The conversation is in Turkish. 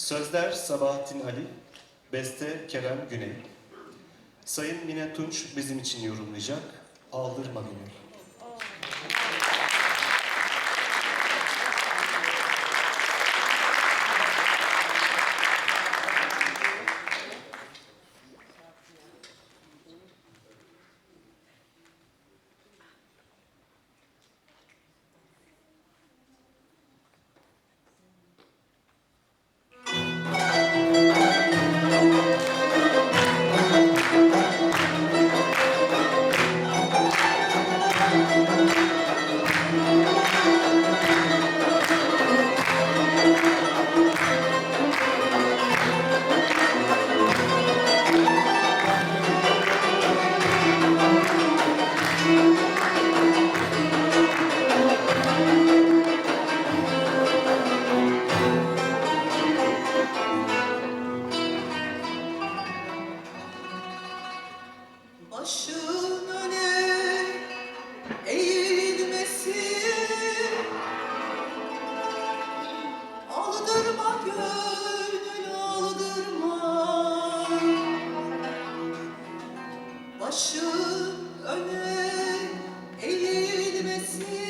Sözler Sabahattin Ali, beste Kerem Güney. Sayın Mine Tunç bizim için yorumlayacak. Aldırma Gönül. Başın öne eğilmesin. Aldırma gönül aldırma. Öne eğilmesin.